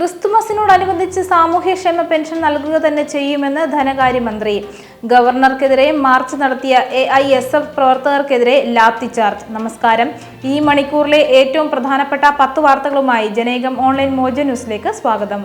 ക്രിസ്തുമസിനോടനുബന്ധിച്ച് സാമൂഹ്യക്ഷേമ പെൻഷൻ നൽകുക തന്നെ ചെയ്യുമെന്ന് ധനകാര്യമന്ത്രി. ഗവർണർക്കെതിരെ മാർച്ച് നടത്തിയ എ ഐ എസ് എഫ് പ്രവർത്തകർക്കെതിരെ ലാത്തി ചാർജ്. നമസ്കാരം. ഈ മണിക്കൂറിലെ ഏറ്റവും പ്രധാനപ്പെട്ട പത്ത് വാർത്തകളുമായി ജനേകം ഓൺലൈൻ മോജ ന്യൂസിലേക്ക് സ്വാഗതം.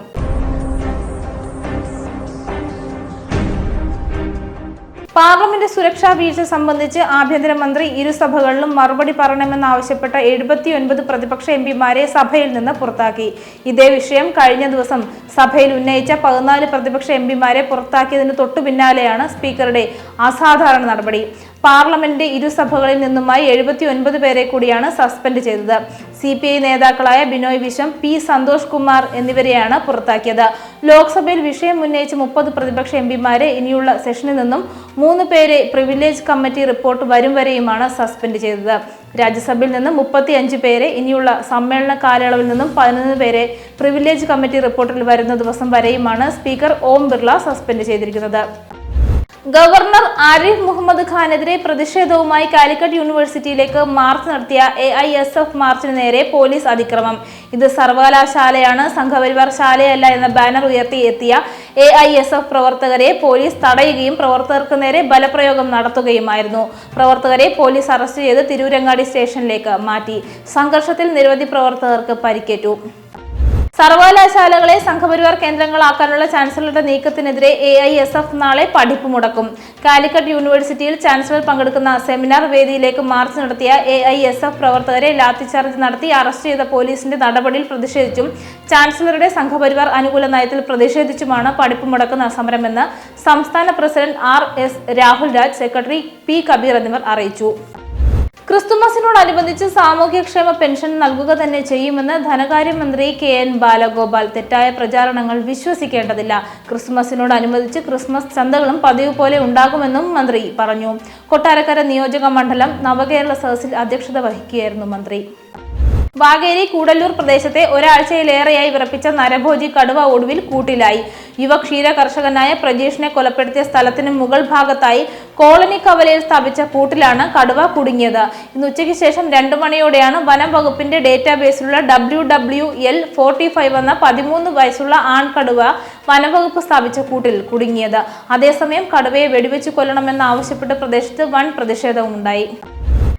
പാർലമെന്റ് സുരക്ഷാ വീഴ്ച സംബന്ധിച്ച് ആഭ്യന്തരമന്ത്രി ഇരുസഭകളിലും മറുപടി പറയണമെന്നാവശ്യപ്പെട്ട എഴുപത്തിയൊൻപത് പ്രതിപക്ഷ എം പിമാരെ സഭയിൽ നിന്ന് പുറത്താക്കി. ഇതേ വിഷയം കഴിഞ്ഞ ദിവസം സഭയിൽ ഉന്നയിച്ച പതിനാല് പ്രതിപക്ഷ എം പിമാരെ പുറത്താക്കിയതിന് തൊട്ടു പിന്നാലെയാണ് സ്പീക്കറുടെ അസാധാരണ നടപടി. പാർലമെന്റ് ഇരുസഭകളിൽ നിന്നുമായി എഴുപത്തി ഒൻപത് പേരെ കൂടിയാണ് സസ്പെൻഡ് ചെയ്തത്. സി പി ഐ നേതാക്കളായ ബിനോയ് വിശ്വം പി സന്തോഷ് കുമാർ എന്നിവരെയാണ് പുറത്താക്കിയത്. ലോക്സഭയിൽ വിഷയം ഉന്നയിച്ച മുപ്പത് പ്രതിപക്ഷ എം പിമാരെ ഇനിയുള്ള സെഷനിൽ നിന്നും മൂന്ന് പേരെ പ്രിവിലേജ് കമ്മിറ്റി റിപ്പോർട്ട് വരും വരെയുമാണ് സസ്പെൻഡ് ചെയ്തത്. രാജ്യസഭയിൽ നിന്നും മുപ്പത്തി അഞ്ച് പേരെ ഇനിയുള്ള സമ്മേളന കാലയളവിൽ നിന്നും പതിനൊന്ന് പേരെ പ്രിവിലേജ് കമ്മിറ്റി റിപ്പോർട്ടിൽ വരുന്ന ദിവസം വരെയുമാണ് സ്പീക്കർ ഓം ബിർള സസ്പെൻഡ് ചെയ്തിരിക്കുന്നത്. ഗവർണർ ആരിഫ് മുഹമ്മദ് ഖാനെതിരെ പ്രതിഷേധവുമായി കാലിക്കറ്റ് യൂണിവേഴ്സിറ്റിയിലേക്ക് മാർച്ച് നടത്തിയ എ ഐ എസ് എഫ് മാർച്ചിന് നേരെ പോലീസ് അതിക്രമം. ഇത് സർവകലാശാലയാണ് സംഘപരിവാർ ശാലയല്ല എന്ന ബാനർ ഉയർത്തി എത്തിയ എ ഐ എസ് എഫ് പ്രവർത്തകരെ പോലീസ് തടയുകയും പ്രവർത്തകർക്ക് നേരെ ബലപ്രയോഗം നടത്തുകയുമായിരുന്നു. പ്രവർത്തകരെ പോലീസ് അറസ്റ്റ് ചെയ്ത് തിരൂരങ്ങാടി സ്റ്റേഷനിലേക്ക് മാറ്റി. സംഘർഷത്തിൽ നിരവധി പ്രവർത്തകർക്ക് പരിക്കേറ്റു. സർവകലാശാലകളെ സംഘപരിവാർ കേന്ദ്രങ്ങളാക്കാനുള്ള ചാൻസലറുടെ നീക്കത്തിനെതിരെ എ ഐ എസ് എഫ് നാളെ പഠിപ്പ് മുടക്കും. കാലിക്കറ്റ് യൂണിവേഴ്സിറ്റിയിൽ ചാൻസലർ പങ്കെടുക്കുന്ന സെമിനാർ വേദിയിലേക്ക് മാർച്ച് നടത്തിയ എ ഐ എസ് എഫ് പ്രവർത്തകരെ ലാത്തിച്ചാർജ് നടത്തി അറസ്റ്റ് ചെയ്ത പോലീസിന്റെ നടപടിയിൽ പ്രതിഷേധിച്ചും ചാൻസലറുടെ സംഘപരിവാർ അനുകൂല നയത്തിൽ പ്രതിഷേധിച്ചുമാണ് പഠിപ്പ് മുടക്കുന്ന സമരമെന്ന് സംസ്ഥാന president R S Rahul Raj secretary P Kabeer എന്നിവർ അറിയിച്ചു. ക്രിസ്തുമസിനോടനുബന്ധിച്ച് സാമൂഹ്യക്ഷേമ പെൻഷൻ നൽകുക തന്നെ ചെയ്യുമെന്ന് ധനകാര്യമന്ത്രി കെ എൻ ബാലഗോപാൽ. തെറ്റായ പ്രചാരണങ്ങൾ വിശ്വസിക്കേണ്ടതില്ല. ക്രിസ്തുമസിനോടനുബന്ധിച്ച് ക്രിസ്മസ് ചന്തകളും പതിവ് പോലെ ഉണ്ടാകുമെന്നും മന്ത്രി പറഞ്ഞു. കൊട്ടാരക്കര നിയോജക മണ്ഡലം നവകേരള സദസ്സിൽ അധ്യക്ഷത വഹിക്കുകയായിരുന്നു മന്ത്രി. വാഗേരി കൂടല്ലൂർ പ്രദേശത്തെ ഒരാഴ്ചയിലേറെയായി വിറപ്പിച്ച നരഭോജി കടുവ ഒടുവിൽ കൂട്ടിലായി. യുവ ക്ഷീര കർഷകനായ പ്രജീഷിനെ കൊലപ്പെടുത്തിയ സ്ഥലത്തിന് മുകൾ ഭാഗത്തായി കോളനി കവലയിൽ സ്ഥാപിച്ച കൂട്ടിലാണ് കടുവ കുടുങ്ങിയത്. ഇന്ന് ഉച്ചയ്ക്ക് ശേഷം രണ്ടു മണിയോടെയാണ് വനം വകുപ്പിന്റെ ഡേറ്റാബേസിലുള്ള W W L forty five എന്ന പതിമൂന്ന് വയസ്സുള്ള ആൺകടുവ വനംവകുപ്പ് സ്ഥാപിച്ച കൂട്ടിൽ കുടുങ്ങിയത്. അതേസമയം കടുവയെ വെടിവെച്ച് കൊല്ലണമെന്ന് ആവശ്യപ്പെട്ട് പ്രദേശത്ത് വൻ പ്രതിഷേധവുമുണ്ടായി.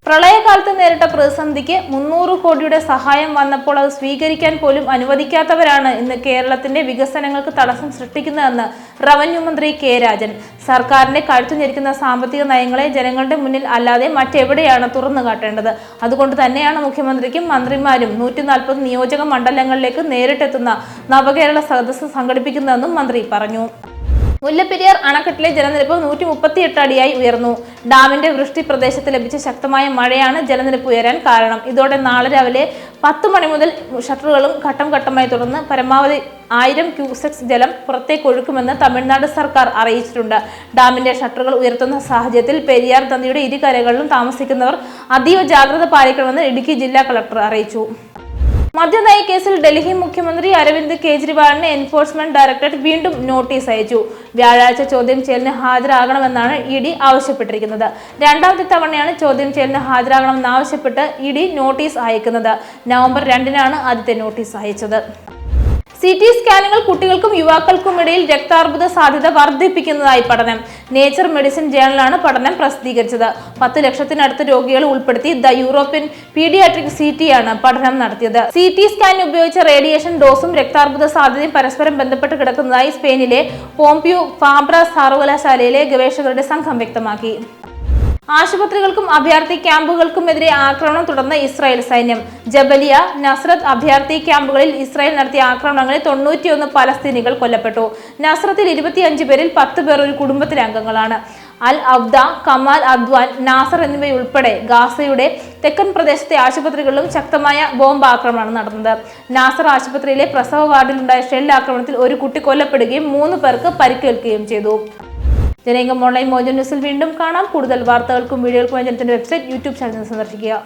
പ്രളയകാലത്ത് നേരിട്ട പ്രതിസന്ധിക്ക് മുന്നൂറ് കോടിയുടെ സഹായം വന്നപ്പോൾ അത് സ്വീകരിക്കാൻ പോലും അനുവദിക്കാത്തവരാണ് ഇന്ന് കേരളത്തിന്റെ വികസനങ്ങൾക്ക് തടസ്സം സൃഷ്ടിക്കുന്നതെന്ന് റവന്യൂ മന്ത്രി കെ രാജൻ. സർക്കാരിന്റെ കഴുത്തു ഞെരിക്കുന്ന സാമ്പത്തിക നയങ്ങളെ ജനങ്ങളുടെ മുന്നിൽ അല്ലാതെ മറ്റെവിടെയാണ് തുറന്നു കാട്ടേണ്ടത്? അതുകൊണ്ട് തന്നെയാണ് മുഖ്യമന്ത്രിക്കും മന്ത്രിമാരും നൂറ്റി നാൽപ്പത് നിയോജക മണ്ഡലങ്ങളിലേക്ക് നേരിട്ടെത്തുന്ന നവകേരള സദസ്സ് സംഘടിപ്പിക്കുന്നതെന്നും മന്ത്രി പറഞ്ഞു. മുല്ലപ്പെരിയാർ അണക്കെട്ടിലെ ജലനിരപ്പ് നൂറ്റി മുപ്പത്തി എട്ട് അടിയായി ഉയർന്നു. ഡാമിന്റെ വൃഷ്ടി പ്രദേശത്ത് ലഭിച്ച ശക്തമായ മഴയാണ് ജലനിരപ്പ് ഉയരാൻ കാരണം. ഇതോടെ നാളെ രാവിലെ പത്ത് മണി മുതൽ ഷട്ടറുകളും ഘട്ടം ഘട്ടമായി തുടർന്ന് പരമാവധി ആയിരം ക്യൂസെക്സ് ജലം പുറത്തേക്ക് ഒഴുക്കുമെന്ന് തമിഴ്നാട് സർക്കാർ അറിയിച്ചിട്ടുണ്ട്. ഡാമിന്റെ ഷട്ടറുകൾ ഉയർത്തുന്ന സാഹചര്യത്തിൽ പെരിയാർ നദിയുടെ ഇരുകരകളിലും താമസിക്കുന്നവർ അതീവ ജാഗ്രത പാലിക്കണമെന്ന് ഇടുക്കി ജില്ലാ കളക്ടർ അറിയിച്ചു. മദ്യനയ കേസിൽ ഡൽഹി മുഖ്യമന്ത്രി അരവിന്ദ് കെജ്രിവാളിന് എൻഫോഴ്സ്മെന്റ് ഡയറക്ടറേറ്റ് വീണ്ടും നോട്ടീസ് അയച്ചു. വ്യാഴാഴ്ച ചോദ്യം ചെയ്യലിന് ഹാജരാകണമെന്നാണ് ഇ ഡി ആവശ്യപ്പെട്ടിരിക്കുന്നത്. രണ്ടാമത്തെ തവണയാണ് ചോദ്യം ചെയ്യലിന് ഹാജരാകണമെന്ന് ആവശ്യപ്പെട്ട് ഇ ഡി നോട്ടീസ് അയക്കുന്നത്. നവംബർ രണ്ടിനാണ് ആദ്യത്തെ നോട്ടീസ് അയച്ചത്. സി ടി സ്കാനുകൾ കുട്ടികൾക്കും യുവാക്കൾക്കും ഇടയിൽ രക്താർബുദ സാധ്യത വർദ്ധിപ്പിക്കുന്നതായി പഠനം. നേച്ചർ മെഡിസിൻ ജേണലാണ് പഠനം പ്രസിദ്ധീകരിച്ചത്. പത്ത് ലക്ഷത്തിനടുത്ത് രോഗികളെ ഉൾപ്പെടുത്തി the European pediatric C T ആണ് പഠനം നടത്തിയത്. സി ടി സ്കാൻ ഉപയോഗിച്ച റേഡിയേഷൻ ഡോസും രക്താർബുദ സാധ്യതയും പരസ്പരം ബന്ധപ്പെട്ട് കിടക്കുന്നതായി സ്പെയിനിലെ പോംപ്യൂ ഫാബ്ര സർവകലാശാലയിലെ ഗവേഷകരുടെ സംഘം വ്യക്തമാക്കി. ആശുപത്രികൾക്കും അഭയാർത്ഥി ക്യാമ്പുകൾക്കുമെതിരെ ആക്രമണം തുടർന്ന് ഇസ്രായേൽ സൈന്യം. ജബലിയ നസ്രത്ത് അഭയാർത്ഥി ക്യാമ്പുകളിൽ ഇസ്രായേൽ നടത്തിയ ആക്രമണങ്ങളിൽ തൊണ്ണൂറ്റിയൊന്ന് പലസ്തീനികൾ കൊല്ലപ്പെട്ടു. നസ്രത്തിൽ ഇരുപത്തിയഞ്ച് പേരിൽ പത്ത് പേർ ഒരു കുടുംബത്തിലെ അംഗങ്ങളാണ്. Al Abda Kamal Adwan Nasser എന്നിവയുൾപ്പെടെ ഗാസയുടെ തെക്കൻ പ്രദേശത്തെ ആശുപത്രികളിലും ശക്തമായ ബോംബ് ആക്രമണമാണ് നടന്നത്. നാസർ ആശുപത്രിയിലെ പ്രസവ വാർഡിലുണ്ടായ ഷെൽ ആക്രമണത്തിൽ ഒരു കുട്ടി കൊല്ലപ്പെടുകയും മൂന്ന് പേർക്ക് പരിക്കേൽക്കുകയും ചെയ്തു. ജനേകം ഓൺലൈൻ മോജൻ ന്യൂസിൽ വീണ്ടും കാണാം. കൂടുതൽ വാർത്തകൾക്കും വീഡിയോകൾക്കും ജനത്തിന്റെ വെബ്സൈറ്റ് യൂട്യൂബ് ചാനൽ സന്ദർശിക്കുക.